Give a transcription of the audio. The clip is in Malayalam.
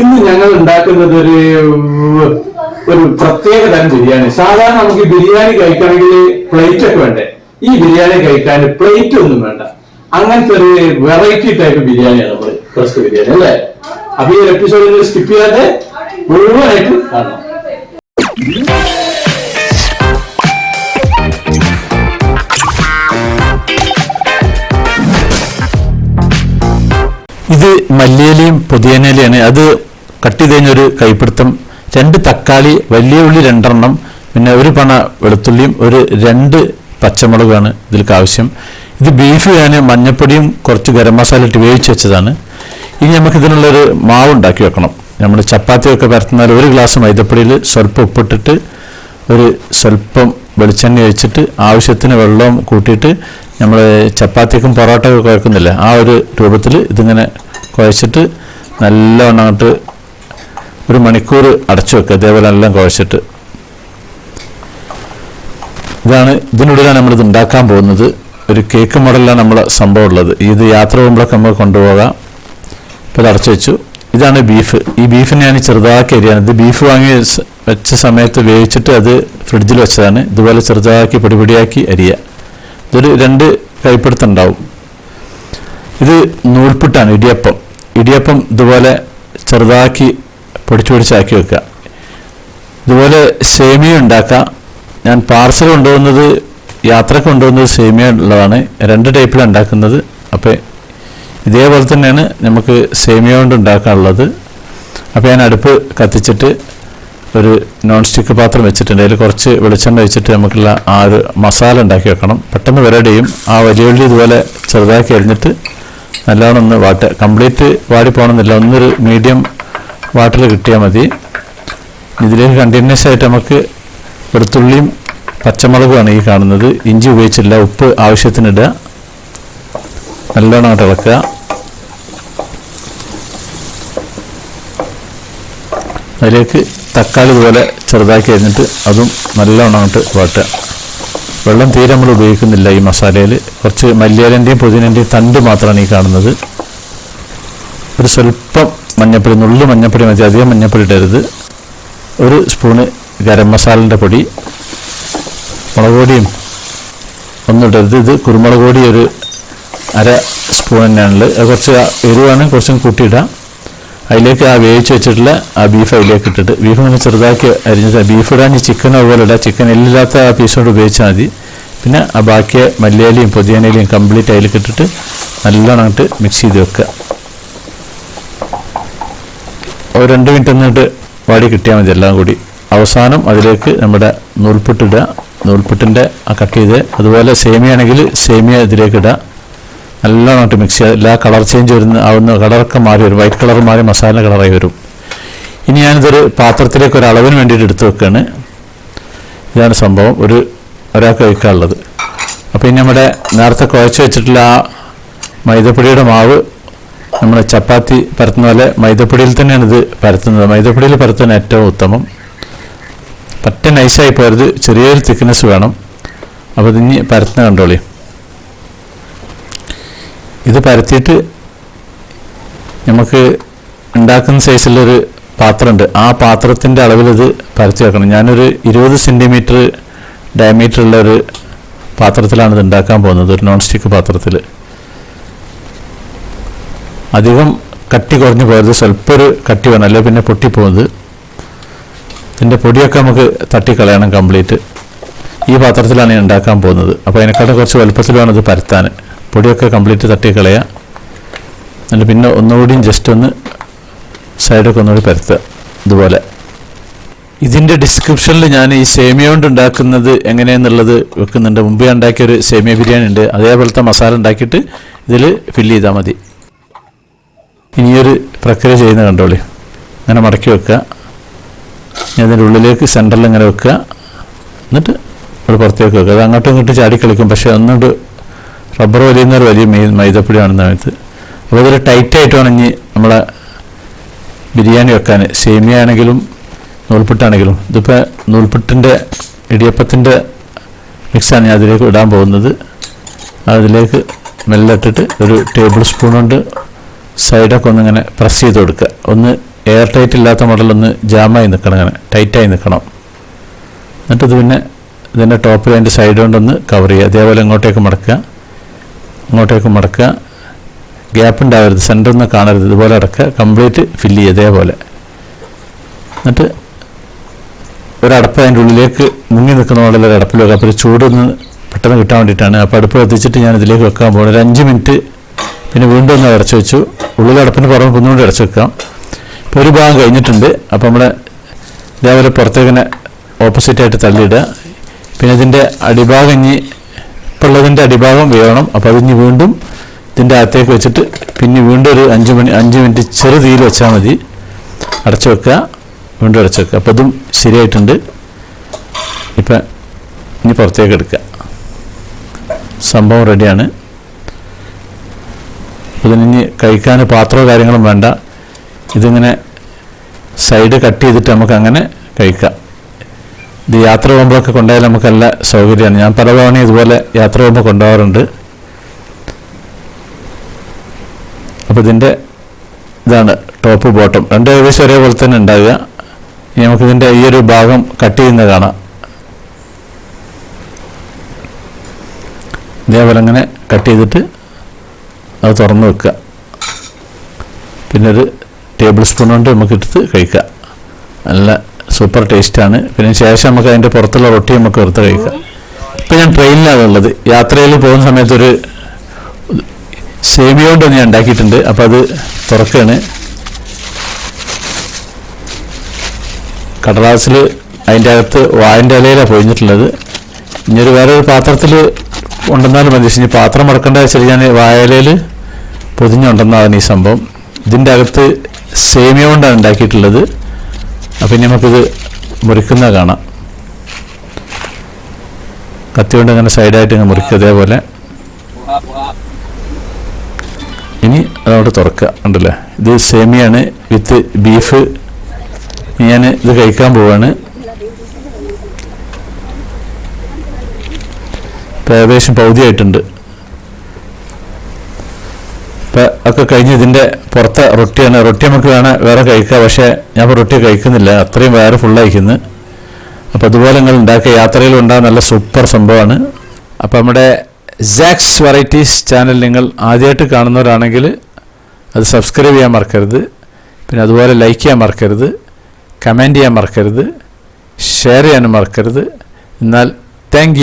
ഇന്ന് ഞങ്ങൾ ഉണ്ടാക്കുന്നത് ഒരു ഒരു പ്രത്യേക തരം ബിരിയാണി. സാധാരണ നമുക്ക് ബിരിയാണി കഴിക്കണമെങ്കിൽ പ്ലേറ്റ് ഒക്കെ വേണ്ടേ? ഈ ബിരിയാണി കഴിക്കാൻ പ്ലേറ്റ് ഒന്നും വേണ്ട. അങ്ങനത്തെ ഒരു വെറൈറ്റി ടൈപ്പ് ബിരിയാണിയാണ് നമ്മൾ ഫസ്റ്റ് ബിരിയാണി അല്ലേ? അപ്പൊ ഈ എപ്പിസോഡിൽ സ്കിപ്പ് ചെയ്യാതെ മുഴുവനായിട്ട് കാണണം ഇത് മല്ലിയിലയും പുതിയനയിലയാണ് അത് കട്ട് ചെയ്ത് കഴിഞ്ഞൊരു കൈപ്പിടുത്തം. രണ്ട് തക്കാളി വലിയ ഉള്ളി രണ്ടെണ്ണം പിന്നെ ഒരു പണ വെളുത്തുള്ളിയും ഒരു രണ്ട് പച്ചമുളകാണ് ഇതിലേക്ക് ആവശ്യം. ഇത് ബീഫ് ഞാൻ മഞ്ഞപ്പൊടിയും കുറച്ച് ഗരം മസാല ഇട്ട് വേവിച്ച് വെച്ചതാണ്. ഇനി നമുക്ക് ഇതിനുള്ളൊരു മാവ് ഉണ്ടാക്കി വെക്കണം. നമ്മൾ ചപ്പാത്തിയൊക്കെ പരത്തുന്നാൽ ഒരു ഗ്ലാസ് മൈദപ്പൊടിയിൽ സ്വല്പം ഉപ്പിട്ടിട്ട് ഒരു സ്വല്പം വെളിച്ചെണ്ണ ഒഴിച്ചിട്ട് ആവശ്യത്തിന് വെള്ളവും കൂട്ടിയിട്ട് നമ്മൾ ചപ്പാത്തിക്കും പൊറോട്ടയൊക്കെ കുഴക്കുന്നില്ല ആ ഒരു രൂപത്തിൽ ഇതിങ്ങനെ കുഴച്ചിട്ട് നല്ലവണ്ണം അങ്ങോട്ട് ഒരു മണിക്കൂർ അടച്ചു വെക്കുക. ഇതേപോലെ എല്ലാം കുഴച്ചിട്ട്. ഇതാണ് ഇതിനുള്ളിലാണ് നമ്മളിത് ഉണ്ടാക്കാൻ പോകുന്നത്. ഒരു കേക്ക് മോഡലിലാണ് നമ്മൾ സംഭവം ഉള്ളത്. ഇത് യാത്ര പോകുമ്പോഴൊക്കെ നമുക്ക് കൊണ്ടുപോകാം. ഇപ്പോൾ ഇത് അടച്ചു വെച്ചു. ഇതാണ് ബീഫ് ഈ ബീഫിനെ ഞാൻ ചെറുതാക്കി അരിയാണ്. ഇത് ബീഫ് വാങ്ങി വെച്ച സമയത്ത് വേവിച്ചിട്ട് അത് ഫ്രിഡ്ജിൽ വെച്ചതാണ്. ഇതുപോലെ ചെറുതാക്കി പൊടിപൊടിയാക്കി അരിയുക ഇതൊരു രണ്ട് കൈപ്പിടുത്തുണ്ടാവും ഇത് നൂൽപുട്ടാണ് ഇടിയപ്പം. ഇടിയപ്പം ഇതുപോലെ ചെറുതാക്കി പൊടിച്ചു പൊടിച്ചാക്കി വെക്കുക. ഇതുപോലെ സേമിയ ഉണ്ടാക്കാം. ഞാൻ പാർസൽ കൊണ്ടുപോകുന്നത് യാത്ര കൊണ്ടുപോകുന്നത് സേമിയ ഉള്ളതാണ്. രണ്ട് ടൈപ്പിലാണ് ഉണ്ടാക്കുന്നത്. അപ്പോൾ ഇതേപോലെ തന്നെയാണ് നമുക്ക് സേമിയ കൊണ്ട് ഉണ്ടാക്കാനുള്ളത്. അപ്പോൾ ഞാൻ അടുപ്പ് കത്തിച്ചിട്ട് ഒരു നോൺ സ്റ്റിക്ക് പാത്രം വെച്ചിട്ടുണ്ട്. അതിൽ കുറച്ച് വെളിച്ചെണ്ണ വെച്ചിട്ട് നമുക്കുള്ള ആ ഒരു മസാല ഉണ്ടാക്കി വെക്കണം. പെട്ടെന്ന് വരടിയും ആ വലിയ ഇതുപോലെ ചെറുതാക്കി അരിഞ്ഞിട്ട് നല്ലോണം ഒന്ന് വാട്ട് കംപ്ലീറ്റ് വാടി പോകണമെന്നില്ല ഒന്നൊരു മീഡിയം വാട്ടിൽ കിട്ടിയാൽ മതി. ഇതിലേക്ക് കണ്ടിന്യൂസ് ആയിട്ട് നമുക്ക് വെളുത്തുള്ളിയും പച്ചമുളകുമാണ് ഈ കാണുന്നത്. ഇഞ്ചി ഉപയോഗിച്ചില്ല ഉപ്പ് ആവശ്യത്തിനിടുക നല്ലോണം ഇളക്കുക. അതിലേക്ക് തക്കാളി പോലെ ചെറുതാക്കി കഴിഞ്ഞിട്ട് അതും നല്ലോണം അങ്ങോട്ട് വാട്ടുക. വെള്ളം തീരെ നമ്മൾ ഉപയോഗിക്കുന്നില്ല ഈ മസാലയിൽ. കുറച്ച് മല്ലിയിലന്റെയും പുതിനന്റെയും തണ്ട് മാത്രമാണ് ഈ കാണുന്നത്. ഒരു സ്വല്പം മഞ്ഞപ്പൊടി നുള്ളു മഞ്ഞപ്പൊടി മതി അധികം മഞ്ഞപ്പൊടി ഇടരുത്. ഒരു സ്പൂണ് ഗരം മസാലന്റെ പൊടി മുളക് പൊടിയും ഒന്നും ഇടരുത്. ഇത് കുരുമുളക് പൊടി ഒരു അര സ്പൂൺ തന്നെയാണുള്ളത്. കുറച്ച് എരിവാണ് കുറച്ചും കൂട്ടിയിടാം അതിലേക്ക് ആ വേവിച്ച് വെച്ചിട്ടുള്ള ആ ബീഫ് അതിലേക്ക് ഇട്ടിട്ട്. ബീഫ് നമ്മൾ ചെറുതാക്കി അരിഞ്ഞിട്ട് ബീഫ് ഇടാൻ ഈ ചിക്കൻ അതുപോലെ ചിക്കൻ എല്ലില്ലാത്ത ആ പീസോട് ഉപയോഗിച്ചാൽ മതി. പിന്നെ ആ ബാക്കി മല്ലിയിലയും പൊതിയാനയിലയും കംപ്ലീറ്റ് അതിലേക്ക് ഇട്ടിട്ട് നല്ലോണം അങ്ങോട്ട് മിക്സ് ചെയ്ത് വെക്കുക ഒരു രണ്ട് മിനിറ്റ് എന്നിട്ട് വാടി കിട്ടിയാൽ മതി എല്ലാം കൂടി. അവസാനം അതിലേക്ക് നമ്മുടെ നൂൽപ്പുട്ടിടുക നൂൽപ്പുട്ടിന്റെ ആ കട്ട് ചെയ്ത് അതുപോലെ സേമിയ ആണെങ്കിൽ സേമിയ ഇതിലേക്ക് നല്ലോണമായിട്ട് മിക്സ് ചെയ്യാം. എല്ലാ കളർ ചേഞ്ച് വരുന്ന ആവുന്ന കളറൊക്കെ മാറി വരും. വൈറ്റ് കളർ മാറി മസാല കളറായി വരും. ഇനി ഞാനിതൊരു പാത്രത്തിലേക്ക് ഒരു അളവിന് വേണ്ടിയിട്ട് എടുത്തു വെക്കുകയാണ് ഇതാണ് സംഭവം. ഒരു ഒരാൾക്ക് കഴിക്കാനുള്ളത്. അപ്പോൾ ഇനി നമ്മുടെ നേരത്തെ കുഴച്ച് വെച്ചിട്ടുള്ള ആ മൈദപ്പൊടിയുടെ മാവ് നമ്മൾ ചപ്പാത്തി പരത്തുന്ന പോലെ മൈദപ്പൊടിയിൽ തന്നെയാണ് ഇത് പരത്തുന്നത്. മൈദപ്പൊടിയിൽ പരത്തുന്ന ഏറ്റവും ഉത്തമം. പറ്റ നൈസായി പോരുത്. ചെറിയൊരു തിക്നെസ് വേണം. അപ്പോൾ ഇതിനി പരത്തുന്ന കണ്ടോളി. ഇത് പരത്തിയിട്ട് നമുക്ക് ഉണ്ടാക്കുന്ന സൈസിലൊരു പാത്രമുണ്ട് ആ പാത്രത്തിന്റെ ഇത് പരത്തി വെക്കണം. ഞാനൊരു ഇരുപത് സെന്റിമീറ്റർ ഡയമീറ്റർ ഉള്ള ഒരു പാത്രത്തിലാണ് ഇത് ഉണ്ടാക്കാൻ പോകുന്നത്. ഒരു നോൺ സ്റ്റിക്ക് പാത്രത്തിൽ അധികം കട്ടി കുറഞ്ഞു പോയത് സ്വല്പം ഒരു കട്ടി വേണം. അല്ലെങ്കിൽ പിന്നെ പൊട്ടിപ്പോകുന്നത്. ഇതിന്റെ പൊടിയൊക്കെ നമുക്ക് തട്ടിക്കളയണം കംപ്ലീറ്റ്. ഈ പാത്രത്തിലാണ് ഞാൻ ഉണ്ടാക്കാൻ പോകുന്നത്. അപ്പോൾ അതിനെക്കാളും കുറച്ച് വലുപ്പത്തിൽ വേണം ഇത് പരത്താൻ. പൊടിയൊക്കെ കംപ്ലീറ്റ് തട്ടി തട്ടിക്കളയുക. എന്നിട്ട് പിന്നെ ഒന്നുകൂടിയും ജസ്റ്റ് ഒന്ന് സൈഡൊക്കെ ഒന്നുകൂടി പരത്തുക. ഇതുപോലെ. ഇതിന്റെ ഡിസ്ക്രിപ്ഷനിൽ ഞാൻ ഈ സേമിയ കൊണ്ട് ഉണ്ടാക്കുന്നത് എങ്ങനെയെന്നുള്ളത് വെക്കുന്നുണ്ട്. മുമ്പ് ഞാൻ ഉണ്ടാക്കിയൊരു സേമിയ ബിരിയാണി ഉണ്ട്. അതേപോലത്തെ മസാല ഉണ്ടാക്കിയിട്ട് ഇതിൽ ഫില്ല് ചെയ്താൽ മതി. ഇനിയൊരു പ്രക്രിയ ചെയ്യുന്ന കണ്ടോളി. ഇങ്ങനെ മടക്കി വെക്കുക. ഇനി അതിന്റെ ഉള്ളിലേക്ക് സെന്ററിൽ ഇങ്ങനെ വെക്കുക. എന്നിട്ട് ഇവിടെ പുറത്തേക്ക് വെക്കുക. അത് അങ്ങോട്ടും ഇങ്ങോട്ടും ചാടിക്കളിക്കും പക്ഷേ ഒന്നുകൊണ്ട് റബ്ബർ വലിയുന്ന ഒരു വലിയ മൈ മൈദപ്പൊടിയാണെന്ന് ഇത് അപ്പോൾ ഇതൊരു ടൈറ്റായിട്ട് ഉണങ്ങി നമ്മളെ ബിരിയാണി വെക്കാൻ. സേമിയ ആണെങ്കിലും നൂൽപുട്ടാണെങ്കിലും. ഇതിപ്പോൾ നൂൽപുട്ടിന്റെ ഇടിയപ്പത്തിന്റെ മിക്സാണ് ഞാൻ അതിലേക്ക് ഇടാൻ പോകുന്നത്. അതിലേക്ക് മെല്ലെ ഇട്ടിട്ട് ഒരു ടേബിൾ സ്പൂൺ കൊണ്ട് സൈഡൊക്കെ ഒന്ന് ഇങ്ങനെ പ്രസ് ചെയ്ത് കൊടുക്കുക. ഒന്ന് എയർ ടൈറ്റ് ഇല്ലാത്ത മോഡലൊന്ന് ജാമായി നിൽക്കണം ഇങ്ങനെ. ടൈറ്റായി നിൽക്കണം. എന്നിട്ടത് പിന്നെ ഇതിന്റെ ടോപ്പിൽ അതിന്റെ സൈഡ് കൊണ്ടൊന്ന് കവർ ചെയ്യുക. അതേപോലെ ഇങ്ങോട്ടേക്ക് മടക്കുക. ഇങ്ങോട്ടേക്ക് മടക്കുക. ഗ്യാപ്പ് ഉണ്ടാവരുത്. സെന്റർ ഒന്നും കാണരുത്. ഇതുപോലെ അടക്കുക. കംപ്ലീറ്റ് ഫില്ല് ചെയ്യുക ഇതേപോലെ. എന്നിട്ട് ഒരടപ്പ് അതിന്റെ ഉള്ളിലേക്ക് മുങ്ങി നിൽക്കുന്ന പോലെ ഒരു അടപ്പിൽ വെക്കുക. അപ്പോൾ ചൂടൊന്ന് പെട്ടെന്ന് കിട്ടാൻ വേണ്ടിയിട്ടാണ്. അപ്പോൾ അടുപ്പ് കത്തിച്ചിട്ട് ഞാൻ ഇതിലേക്ക് വെക്കാൻ പോകുന്നത് ഒരു അഞ്ച് മിനിറ്റ് പിന്നെ വീണ്ടും ഒന്ന് അടച്ചു വെച്ചു. ഉള്ളിൽ അടപ്പിന് പുറമെ ഒന്നുകൂടി അടച്ചു വെക്കാം. ഇപ്പോൾ ഒരു ഭാഗം കഴിഞ്ഞിട്ടുണ്ട്. അപ്പോൾ നമ്മുടെ ഇതേപോലെ പുറത്തേക്കിനെ ഓപ്പോസിറ്റായിട്ട് തള്ളിയിടുക. പിന്നെ ഇതിന്റെ അടിഭാഗം ഇനി ഇപ്പോൾ ഉള്ളതിന്റെ അടിഭാഗം വേണം. അപ്പോൾ അതിഞ്ഞ് വീണ്ടും ഇതിന്റെ അകത്തേക്ക് വെച്ചിട്ട് പിന്നെ വീണ്ടും ഒരു അഞ്ച് മണി അഞ്ച് മിനിറ്റ് ചെറു തീയിൽ വെച്ചാൽ മതി. അടച്ചു വെക്കുക. വീണ്ടും അടച്ചു വെക്കുക. അപ്പോൾ അതും ശരിയായിട്ടുണ്ട്. ഇപ്പം ഇനി പുറത്തേക്ക് എടുക്കുക. സംഭവം റെഡിയാണ്. ഇതിനി കഴിക്കാൻ പാത്രമോ കാര്യങ്ങളും വേണ്ട. ഇതിങ്ങനെ സൈഡ് കട്ട് ചെയ്തിട്ട് നമുക്ക് അങ്ങനെ കഴിക്കാം. ഇത് യാത്ര പോകുമ്പോഴൊക്കെ കൊണ്ടുപോയാൽ നമുക്ക് നല്ല സൗകര്യമാണ്. ഞാൻ പല തവണ ഇതുപോലെ യാത്ര പോകുമ്പോൾ കൊണ്ടുപോകാറുണ്ട്. അപ്പോൾ ഇതിന്റെ ഇതാണ് ടോപ്പ് ബോട്ടം രണ്ട് ഏകദേശം ഒരേപോലെ തന്നെ ഉണ്ടാവുക. ഇനി നമുക്കിതിന്റെ ഈ ഒരു ഭാഗം കട്ട് ചെയ്യുന്നത് കാണാം. ഇതേപോലെ അങ്ങനെ കട്ട് ചെയ്തിട്ട് അത് തുറന്ന് വെക്കുക. പിന്നെ ഒരു ടേബിൾ സ്പൂൺ കൊണ്ട് നമുക്കെടുത്ത് കഴിക്കുക. കഴിക്കാം നല്ല സൂപ്പർ ടേസ്റ്റാണ്. പിന്നെ ശേഷം നമുക്ക് അതിന്റെ പുറത്തുള്ള റൊട്ടി നമുക്ക് എടുത്ത് കഴിക്കാം. ഇപ്പം ഞാൻ ട്രെയിനിലാണ് ഉള്ളത്. യാത്രയിൽ പോകുന്ന സമയത്തൊരു സേമിയോണ്ട് ഞാൻ ഉണ്ടാക്കിയിട്ടുണ്ട്. അപ്പം അത് തുറക്കുകയാണ് കടലാസിൽ അതിന്റെ അകത്ത് വായന്റെ ഇലയിലാണ് പൊഴിഞ്ഞിട്ടുള്ളത്. ഇനി ഒരു വേറൊരു പാത്രത്തിൽ ഉണ്ടെന്നാലും മതി. ഇനി പാത്രം മറക്കേണ്ട വെച്ചാൽ ഞാൻ വായലയിൽ പൊതിഞ്ഞുണ്ടെന്നാണ് ഈ സംഭവം. ഇതിന്റെ അകത്ത് സേമിയ കൊണ്ടാണ് ഉണ്ടാക്കിയിട്ടുള്ളത്. അപ്പം നമുക്കിത് മുറിക്കുന്ന കാണാം. കത്തി കൊണ്ട് അങ്ങനെ സൈഡായിട്ട് ഇങ്ങനെ മുറിക്കുക അതേപോലെ ഇനി അതവിടെ തുറക്കുക ഉണ്ടല്ലേ ഇത് സേമിയാണ് വിത്ത് ബീഫ്. ഞാൻ ഇത് കഴിക്കാൻ പോവാണ്. ഏകദേശം പകുതിയായിട്ടുണ്ട് ഇപ്പം ഒക്കെ കഴിഞ്ഞ് ഇതിന്റെ പുറത്തെ റൊട്ടിയാണ്. റൊട്ടി നമുക്ക് വേണേൽ വേറെ കഴിക്കുക പക്ഷേ ഞാൻ ഇപ്പോൾ റൊട്ടി കഴിക്കുന്നില്ല. അത്രയും വേറെ ഫുള്ളായിരിക്കുന്നു. അപ്പോൾ അതുപോലെ നിങ്ങൾ ഉണ്ടാക്കിയ യാത്രയിൽ ഉണ്ടാകുന്ന നല്ല സൂപ്പർ സംഭവമാണ്. അപ്പോൾ നമ്മുടെ സാക്സ് വെറൈറ്റീസ് ചാനൽ നിങ്ങൾ ആദ്യമായിട്ട് കാണുന്നവരാണെങ്കിൽ അത് സബ്സ്ക്രൈബ് ചെയ്യാൻ മറക്കരുത്. പിന്നെ അതുപോലെ ലൈക്ക് ചെയ്യാൻ മറക്കരുത്. കമന്റ് ചെയ്യാൻ മറക്കരുത്. ഷെയർ ചെയ്യാനും മറക്കരുത്. എന്നാൽ താങ്ക്